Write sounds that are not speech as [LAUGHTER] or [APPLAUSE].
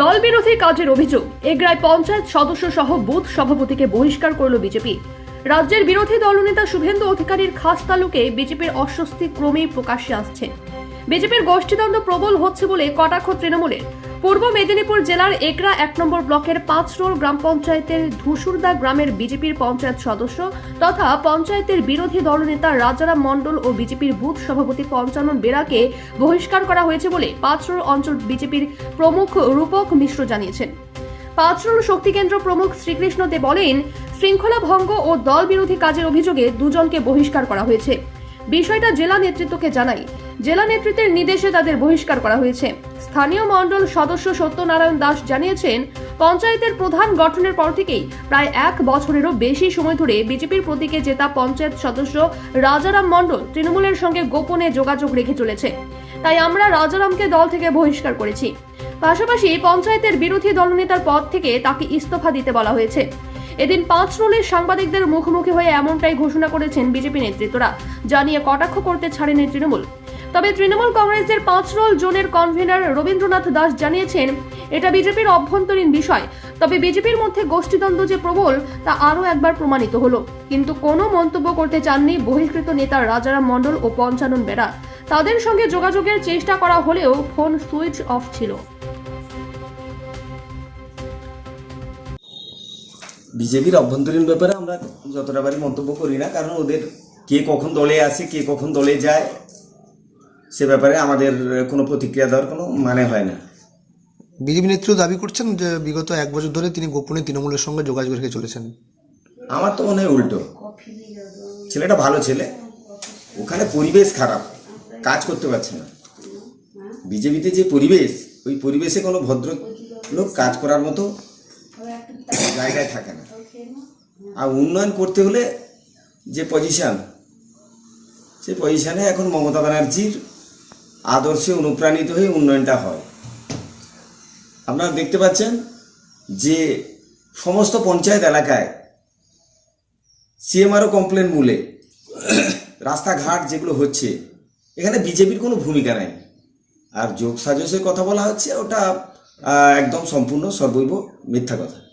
দল বিরোধী কাজের অভিযোগ। এগ্রায় পঞ্চায়েত সদস্য সহ বুথ সভাপতিকে বহিষ্কার করল বিজেপি। রাজ্যের বিরোধী দলনেতা শুভেন্দু অধিকারীর খাস তালুকে বিজেপির অস্বস্তি ক্রমেই প্রকাশ্যে আসছে। বিজেপির গোষ্ঠীদ্বন্দ্ব প্রবল হচ্ছে বলে কটাক্ষ তৃণমূলের। পূর্ব মেদিনীপুর জেলার একরা এক নম্বর ব্লকের পাঁচরোল গ্রাম পঞ্চায়েতের ধুসুরদা গ্রামের বিজেপির পঞ্চায়েত সদস্য তথা পঞ্চায়েতের বিরোধী দলনেতা রাজারাম মণ্ডল ও বিজেপির বুথ সভাপতি পঞ্চানন বেরাকে বহিষ্কার করা হয়েছে বলে পাঁচরোল অঞ্চল বিজেপির প্রমুখ রূপক মিশ্র জানিয়েছেন। পাঁচরোল শক্তি কেন্দ্র প্রমুখ শ্রীকৃষ্ণ দে বলেন, শৃঙ্খলা ভঙ্গ ও দল বিরোধী কাজের অভিযোগে দুজনকে বহিষ্কার করা হয়েছে। বিষয়টা জেলা নেতৃত্বকে জানাই। জেলা নেতৃত্বের নির্দেশে তাদের বহিষ্কার করা হয়েছে। স্থানীয় মণ্ডল সদস্য সত্যনারায়ণ দাস জানিয়েছেন, পঞ্চায়েতের প্রধান গঠনের পর থেকেই প্রায় এক বছরেরও বেশি সময় ধরে বিজেপির প্রতীকে জেতা পঞ্চায়েত সদস্য রাজারাম মণ্ডল তৃণমূলের সঙ্গে গোপনে যোগাযোগ রেখে চলেছে। তাই আমরা রাজারামকে দল থেকে বহিষ্কার করেছি। পাশাপাশি পঞ্চায়েতের বিরোধী দলনেতার পদ থেকে তাকে ইস্তফা দিতে বলা হয়েছে। এদিন পাঁচ রোলের সাংবাদিকদের মুখোমুখি হয়ে এমনটাই ঘোষণা করেছেন বিজেপি নেতৃত্বরা জানিয়ে কটাক্ষ করতে ছাড়েনি তৃণমূল। তবে তৃণমূল কংগ্রেসের পাঁচ রোল জোনের কনভেনার রবীন্দ্রনাথ দাস জানিয়েছেন, এটা বিজেপির অভ্যন্তরীণ বিষয়। তবে বিজেপির মধ্যে গোষ্ঠীদ্বন্দ্ব যে প্রবল, তা আরও একবার প্রমাণিত হলো। কিন্তু কোনো মন্তব্য করতে চাননি বহিষ্কৃত নেতা রাজারাম মণ্ডল ও পঞ্চানন বেরা। তাদের সঙ্গে যোগাযোগের চেষ্টা করা হলেও ফোন সুইচ অফ ছিল। বিজেপির অভ্যন্তরীণ ব্যাপারে আমরা যতটা পারি মন্তব্য করি না কারণ ওদের কে কখন দলে আসে কে কখন দলে যায় সে ব্যাপারে আমাদের কোনো প্রতিক্রিয়া দেওয়ার কোনো মানে হয় না। বিজেপি নেতৃত্ব দাবি করছেন যে বিগত এক বছর ধরে তিনি গোপনে তৃণমূলের সঙ্গে যোগাযোগ রেখে চলেছেন। আমার তো মনে হয় উল্টো। ছেলেটা ভালো ছেলে। ওখানে পরিবেশ খারাপ। কাজ করতে পারছে না। বিজেপিতে যে পরিবেশ ওই পরিবেশে কোনো ভদ্র লোক কাজ করার মতো [COUGHS] জায়গায় থাকে না। আর উন্নয়ন করতে হলে যে পজিশন সে পজিশনে এখন মমতা ব্যানার্জির আদর্শে অনুপ্রাণিত হয়ে উন্নয়নটা হয়। আপনারা দেখতে পাচ্ছেন যে সমস্ত পঞ্চায়েত এলাকায় সিএমআরও কমপ্লেন মূলে [COUGHS] রাস্তাঘাট যেগুলো হচ্ছে এখানে বিজেপির কোনো ভূমিকা নাই। আর যোগ সাজসের কথা বলা হচ্ছে ওটা একদম সম্পূর্ণ সর্বৈব মিথ্যা কথা।